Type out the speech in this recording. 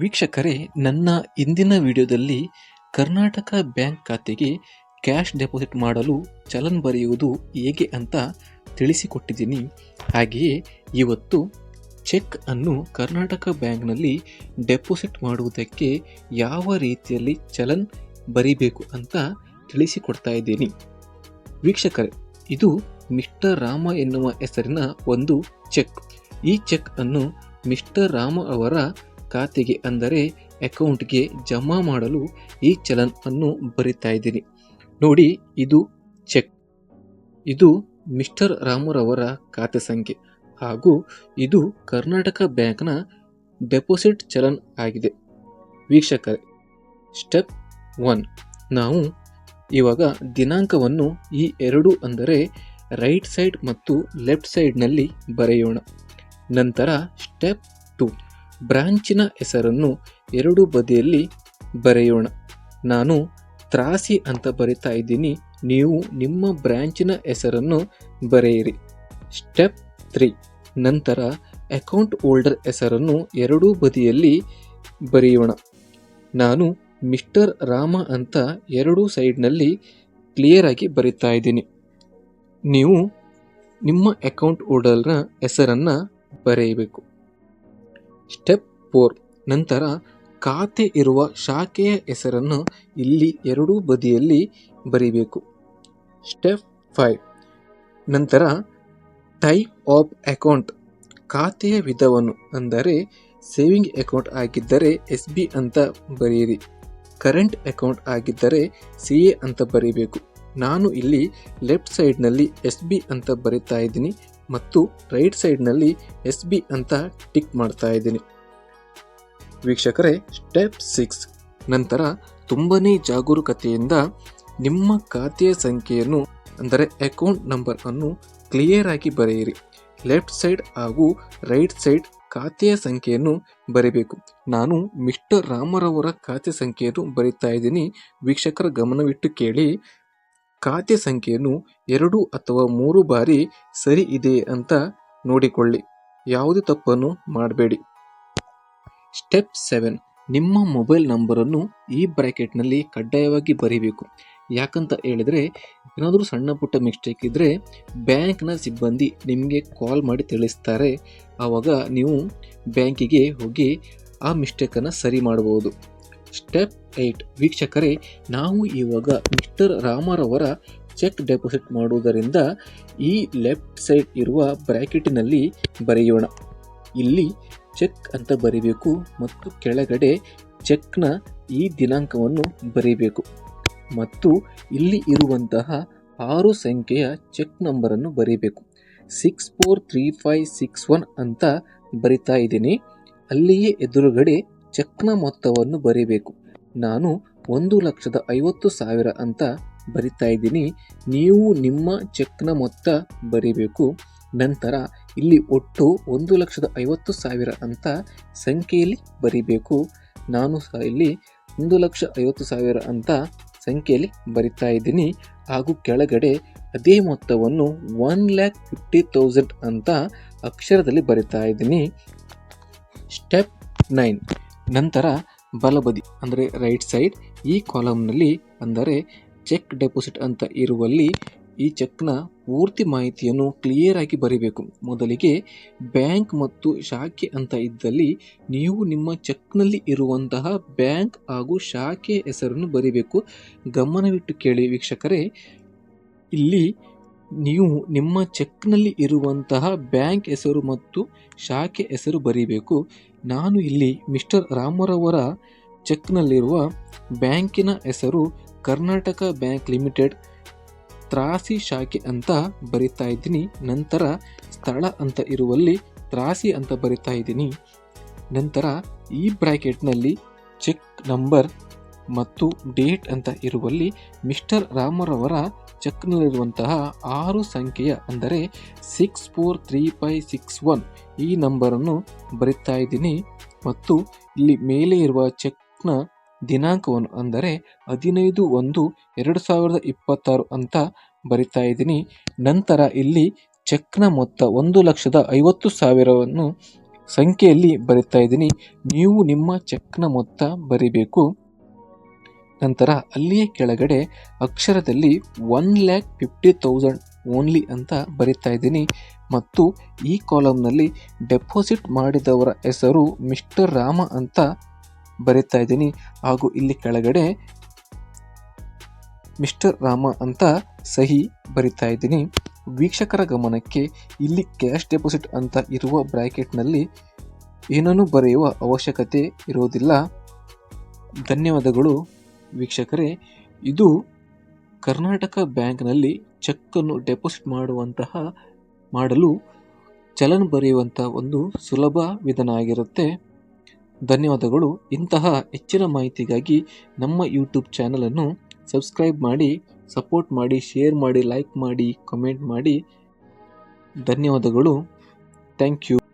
ವೀಕ್ಷಕರೇ, ನನ್ನ ಇಂದಿನ ವಿಡಿಯೋದಲ್ಲಿ ಕರ್ನಾಟಕ ಬ್ಯಾಂಕ್ ಖಾತೆಗೆ ಕ್ಯಾಶ್ ಡೆಪಾಸಿಟ್ ಮಾಡಲು ಚಲನ್ ಬರೆಯುವುದು ಹೇಗೆ ಅಂತ ತಿಳಿಸಿಕೊಟ್ಟಿದ್ದೀನಿ. ಹಾಗೆಯೇ ಇವತ್ತು ಚೆಕ್ ಅನ್ನು ಕರ್ನಾಟಕ ಬ್ಯಾಂಕ್ನಲ್ಲಿ ಡೆಪಾಸಿಟ್ ಮಾಡುವುದಕ್ಕೆ ಯಾವ ರೀತಿಯಲ್ಲಿ ಚಲನ್ ಬರೀಬೇಕು ಅಂತ ತಿಳಿಸಿಕೊಡ್ತಾ ಇದ್ದೀನಿ. ವೀಕ್ಷಕರೇ, ಇದು ಮಿಸ್ಟರ್ ರಾಮ ಎನ್ನುವ ಹೆಸರಿನ ಒಂದು ಚೆಕ್. ಈ ಚೆಕ್ ಅನ್ನು ಮಿಸ್ಟರ್ ರಾಮ ಅವರ ಖಾತೆಗೆ ಅಂದರೆ ಅಕೌಂಟ್ಗೆ ಜಮಾ ಮಾಡಲು ಈ ಚಲನ್ ಅನ್ನು ಬರಿತಾ ಇದ್ದೀನಿ. ನೋಡಿ, ಇದು ಚೆಕ್. ಇದು ಮಿಸ್ಟರ್ ರಾಮರವರ ಖಾತೆ ಸಂಖ್ಯೆ ಹಾಗೂ ಇದು ಕರ್ನಾಟಕ ಬ್ಯಾಂಕ್ನ ಡೆಪಾಸಿಟ್ ಚಲನ್ ಆಗಿದೆ. ವೀಕ್ಷಕರೇ, ಸ್ಟೆಪ್ ಒನ್. ನಾವು ಇವಾಗ ದಿನಾಂಕವನ್ನು ಈ ಎರಡು ಅಂದರೆ ರೈಟ್ ಸೈಡ್ ಮತ್ತು ಲೆಫ್ಟ್ ಸೈಡ್ನಲ್ಲಿ ಬರೆಯೋಣ. ನಂತರ ಸ್ಟೆಪ್ ಬ್ರಾಂಚಿನ ಹೆಸರನ್ನು ಎರಡು ಬದಿಯಲ್ಲಿ ಬರೆಯೋಣ. ನಾನು ತ್ರಾಸಿ ಅಂತ ಬರಿತಾ ಇದ್ದೀನಿ. ನೀವು ನಿಮ್ಮ ಬ್ರಾಂಚಿನ ಹೆಸರನ್ನು ಬರೆಯಿರಿ. Step three. ನಂತರ ಅಕೌಂಟ್ ಹೋಲ್ಡರ್ ಹೆಸರನ್ನು ಎರಡೂ ಬದಿಯಲ್ಲಿ ಬರೆಯೋಣ. ನಾನು ಮಿಸ್ಟರ್ ರಾಮ ಅಂತ ಎರಡೂ ಸೈಡ್ನಲ್ಲಿ ಕ್ಲಿಯರ್ ಆಗಿ ಬರಿತಾ ಇದ್ದೀನಿ. ನೀವು ನಿಮ್ಮ ಅಕೌಂಟ್ ಹೋಲ್ಡರ್ನ ಹೆಸರನ್ನು ಬರೆಯಬೇಕು. Step four. ನಂತರ ಖಾತೆ ಇರುವ ಶಾಖೆಯ ಹೆಸರನ್ನು ಇಲ್ಲಿ ಎರಡೂ ಬದಿಯಲ್ಲಿ ಬರೀಬೇಕು. Step five. ನಂತರ ಟೈಪ್ ಆಫ್ ಅಕೌಂಟ್. ಖಾತೆಯ ವಿಧವನ್ನು ಅಂದರೆ ಸೇವಿಂಗ್ ಅಕೌಂಟ್ ಆಗಿದ್ದರೆ ಎಸ್ ಬಿ ಅಂತ ಬರೆಯಿರಿ. ಕರೆಂಟ್ ಅಕೌಂಟ್ ಆಗಿದ್ದರೆ ಸಿ ಎ ಅಂತ ಬರೀಬೇಕು. ನಾನು ಇಲ್ಲಿ ಲೆಫ್ಟ್ ಸೈಡ್ನಲ್ಲಿ ಎಸ್ ಬಿ ಅಂತ ಬರಿತಾ ಇದ್ದೀನಿ. ಮತ್ತು ರೈಟ್ ಸೈಡ್ನಲ್ಲಿ ಎಸ್ ಬಿ ಅಂತ ಟಿಕ್ ಮಾಡ್ತಾ ಇದ್ದೀನಿ. ವೀಕ್ಷಕರೇ, ಸ್ಟೆಪ್ ಸಿಕ್ಸ್ ನಂತರ ತುಂಬನೇ ಜಾಗರೂಕತೆಯಿಂದ ನಿಮ್ಮ ಖಾತೆಯ ಸಂಖ್ಯೆಯನ್ನು, ಅಂದರೆ ಅಕೌಂಟ್ ನಂಬರ್ ಅನ್ನು ಕ್ಲಿಯರ್ ಆಗಿ ಬರೆಯಿರಿ. ಲೆಫ್ಟ್ ಸೈಡ್ ಹಾಗೂ ರೈಟ್ ಸೈಡ್ ಖಾತೆಯ ಸಂಖ್ಯೆಯನ್ನು ಬರೀಬೇಕು. ನಾನು ಮಿಸ್ಟರ್ ರಾಮರವರ ಖಾತೆ ಸಂಖ್ಯೆಯನ್ನು ಬರೀತಾ ಇದ್ದೀನಿ. ವೀಕ್ಷಕರ ಗಮನವಿಟ್ಟು ಕೇಳಿ ಖಾತೆ ಸಂಖ್ಯೆಯನ್ನು ಎರಡು ಅಥವಾ ಮೂರು ಬಾರಿ ಸರಿ ಇದೆ ಅಂತ ನೋಡಿಕೊಳ್ಳಿ. ಯಾವುದೇ ತಪ್ಪನ್ನು ಮಾಡಬೇಡಿ. Step seven. ನಿಮ್ಮ ಮೊಬೈಲ್ ನಂಬರನ್ನು ಈ ಬ್ರ್ಯಾಕೆಟ್ನಲ್ಲಿ ಕಡ್ಡಾಯವಾಗಿ ಬರೀಬೇಕು. ಯಾಕಂತ ಹೇಳಿದರೆ, ಏನಾದರೂ ಸಣ್ಣ ಪುಟ್ಟ ಮಿಸ್ಟೇಕ್ ಇದ್ದರೆ ಬ್ಯಾಂಕ್ನ ಸಿಬ್ಬಂದಿ ನಿಮಗೆ ಕಾಲ್ ಮಾಡಿ ತಿಳಿಸ್ತಾರೆ. ಆವಾಗ ನೀವು ಬ್ಯಾಂಕಿಗೆ ಹೋಗಿ ಆ ಮಿಸ್ಟೇಕನ್ನು ಸರಿ ಮಾಡಬಹುದು ಸ್ಟೆಪ್ ಏಯ್ಟ್ ವೀಕ್ಷಕರೇ, ನಾವು ಇವಾಗ ಮಿಸ್ಟರ್ ರಾಮರವರ ಚೆಕ್ ಡೆಪಾಸಿಟ್ ಮಾಡುವುದರಿಂದ ಈ ಲೆಫ್ಟ್ ಸೈಡ್ ಇರುವ ಬ್ರ್ಯಾಕೆಟಿನಲ್ಲಿ ಬರೆಯೋಣ. ಇಲ್ಲಿ ಚೆಕ್ ಅಂತ ಬರೀಬೇಕು ಮತ್ತು ಕೆಳಗಡೆ ಚೆಕ್ನ ಈ ದಿನಾಂಕವನ್ನು ಬರೀಬೇಕು. ಮತ್ತು ಇಲ್ಲಿ ಇರುವಂತಹ ಆರು ಸಂಖ್ಯೆಯ ಚೆಕ್ ನಂಬರನ್ನು ಬರೀಬೇಕು. Six four three five six one ಅಂತ ಬರಿತಾ ಇದ್ದೀನಿ. ಅಲ್ಲಿಯೇ ಎದುರುಗಡೆ ಚೆಕ್ನ ಮೊತ್ತವನ್ನು ಬರೀಬೇಕು. ನಾನು ಒಂದು ಲಕ್ಷದ ಐವತ್ತು ಸಾವಿರ ಅಂತ ಬರಿತಾ ಇದ್ದೀನಿ. ನೀವು ನಿಮ್ಮ ಚೆಕ್ನ ಮೊತ್ತ ಬರೀಬೇಕು. ನಂತರ ಇಲ್ಲಿ ಒಟ್ಟು ಒಂದು ಲಕ್ಷದ ಐವತ್ತು ಸಾವಿರ ಅಂತ ಸಂಖ್ಯೆಯಲ್ಲಿ ಬರೀಬೇಕು. ನಾನು ಸಹ ಇಲ್ಲಿ ಒಂದು ಲಕ್ಷ ಐವತ್ತು ಸಾವಿರ ಅಂತ ಸಂಖ್ಯೆಯಲ್ಲಿ ಬರಿತಾ ಇದ್ದೀನಿ. ಹಾಗೂ ಕೆಳಗಡೆ ಅದೇ ಮೊತ್ತವನ್ನು ಒನ್ ಲ್ಯಾಕ್ ಫಿಫ್ಟಿ ತೌಸಂಡ್ ಅಂತ ಅಕ್ಷರದಲ್ಲಿ ಬರಿತಾ ಇದ್ದೀನಿ. Step nine. ನಂತರ ಬಲಬದಿ ಅಂದರೆ ರೈಟ್ ಸೈಡ್ ಈ ಕಾಲಮ್ನಲ್ಲಿ ಅಂದರೆ ಚೆಕ್ ಡೆಪಾಸಿಟ್ ಅಂತ ಇರುವಲ್ಲಿ ಈ ಚೆಕ್ನ ಪೂರ್ತಿ ಮಾಹಿತಿಯನ್ನು ಕ್ಲಿಯರ್ ಆಗಿ ಬರೀಬೇಕು. ಮೊದಲಿಗೆ ಬ್ಯಾಂಕ್ ಮತ್ತು ಶಾಖೆ ಅಂತ ಇದ್ದಲ್ಲಿ ನೀವು ನಿಮ್ಮ ಚೆಕ್ನಲ್ಲಿ ಇರುವಂತಹ ಬ್ಯಾಂಕ್ ಹಾಗೂ ಶಾಖೆ ಹೆಸರನ್ನು ಬರೀಬೇಕು. ಗಮನವಿಟ್ಟು ಕೇಳಿ ವೀಕ್ಷಕರೇ, ಇಲ್ಲಿ ನೀವು ನಿಮ್ಮ ಚೆಕ್ನಲ್ಲಿ ಇರುವಂತಹ ಬ್ಯಾಂಕ್ ಹೆಸರು ಮತ್ತು ಶಾಖೆ ಹೆಸರು ಬರೀಬೇಕು. ನಾನು ಇಲ್ಲಿ ಮಿಸ್ಟರ್ ರಾಮರವರ ಚೆಕ್ನಲ್ಲಿರುವ ಬ್ಯಾಂಕಿನ ಹೆಸರು ಕರ್ನಾಟಕ ಬ್ಯಾಂಕ್ ಲಿಮಿಟೆಡ್ ತ್ರಾಸಿ ಶಾಖೆ ಅಂತ ಬರಿತಾ ಇದ್ದೀನಿ. ನಂತರ ಸ್ಥಳ ಅಂತ ಇರುವಲ್ಲಿ ತ್ರಾಸಿ ಅಂತ ಬರಿತಾ ಇದ್ದೀನಿ. ನಂತರ ಈ ಬ್ರ್ಯಾಕೆಟ್ನಲ್ಲಿ ಚೆಕ್ ನಂಬರ್ ಮತ್ತು ಡೇಟ್ ಅಂತ ಇರುವಲ್ಲಿ ಮಿಸ್ಟರ್ ರಾಮರವರ ಚೆಕ್ನಲ್ಲಿರುವಂತಹ ಆರು ಸಂಖ್ಯೆಯ ಅಂದರೆ six four three five six one ಈ ನಂಬರನ್ನು ಬರಿತಾ ಇದ್ದೀನಿ. ಮತ್ತು ಇಲ್ಲಿ ಮೇಲೆ ಇರುವ ಚೆಕ್ನ ದಿನಾಂಕವನ್ನು ಅಂದರೆ ಹದಿನೈದು ಒಂದು ಎರಡು ಸಾವಿರದ ಇಪ್ಪತ್ತಾರು ಅಂತ ಬರಿತಾ ಇದ್ದೀನಿ. ನಂತರ ಇಲ್ಲಿ ಚೆಕ್ನ ಮೊತ್ತ ಒಂದು ಲಕ್ಷದ ಐವತ್ತು ಸಾವಿರವನ್ನು ಸಂಖ್ಯೆಯಲ್ಲಿ ಬರಿತಾ ಇದ್ದೀನಿ. ನೀವು ನಿಮ್ಮ ಚೆಕ್ನ ಮೊತ್ತ ಬರಿಬೇಕು. ನಂತರ ಅಲ್ಲಿಯೇ ಕೆಳಗಡೆ ಅಕ್ಷರದಲ್ಲಿ one lakh fifty thousand only ಅಂತ ಬರಿತಾ ಇದ್ದೀನಿ. ಮತ್ತು ಈ ಕಾಲಮ್ನಲ್ಲಿ ಡೆಪಾಸಿಟ್ ಮಾಡಿದವರ ಹೆಸರು ಮಿಸ್ಟರ್ ರಾಮ ಅಂತ ಬರಿತಾ ಇದ್ದೀನಿ. ಹಾಗೂ ಇಲ್ಲಿ ಕೆಳಗಡೆ ಮಿಸ್ಟರ್ ರಾಮ ಅಂತ ಸಹಿ ಬರಿತಾ ಇದ್ದೀನಿ. ವೀಕ್ಷಕರ ಗಮನಕ್ಕೆ ಇಲ್ಲಿ ಕ್ಯಾಶ್ ಡೆಪಾಸಿಟ್ ಅಂತ ಇರುವ ಬ್ರ್ಯಾಕೆಟ್ನಲ್ಲಿ ಏನನ್ನು ಬರೆಯುವ ಅವಶ್ಯಕತೆ ಇರುವುದಿಲ್ಲ ಧನ್ಯವಾದಗಳು. ವೀಕ್ಷಕರೇ, ಇದು ಕರ್ನಾಟಕ ಬ್ಯಾಂಕ್ನಲ್ಲಿ ಚೆಕ್ಕನ್ನು ಡೆಪಾಸಿಟ್ ಮಾಡುವಂತಹ, ಮಾಡಲು ಚಲನ್ ಬರೆಯುವಂಥ ಒಂದು ಸುಲಭ ವಿಧಾನ ಆಗಿರುತ್ತೆ. ಧನ್ಯವಾದಗಳು. ಇಂತಹ ಹೆಚ್ಚಿನ ಮಾಹಿತಿಗಾಗಿ ನಮ್ಮ ಯೂಟ್ಯೂಬ್ ಚಾನಲನ್ನು ಸಬ್ಸ್ಕ್ರೈಬ್ ಮಾಡಿ, ಸಪೋರ್ಟ್ ಮಾಡಿ, ಶೇರ್ ಮಾಡಿ, ಲೈಕ್ ಮಾಡಿ, ಕಮೆಂಟ್ ಮಾಡಿ. ಧನ್ಯವಾದಗಳು. Thank you.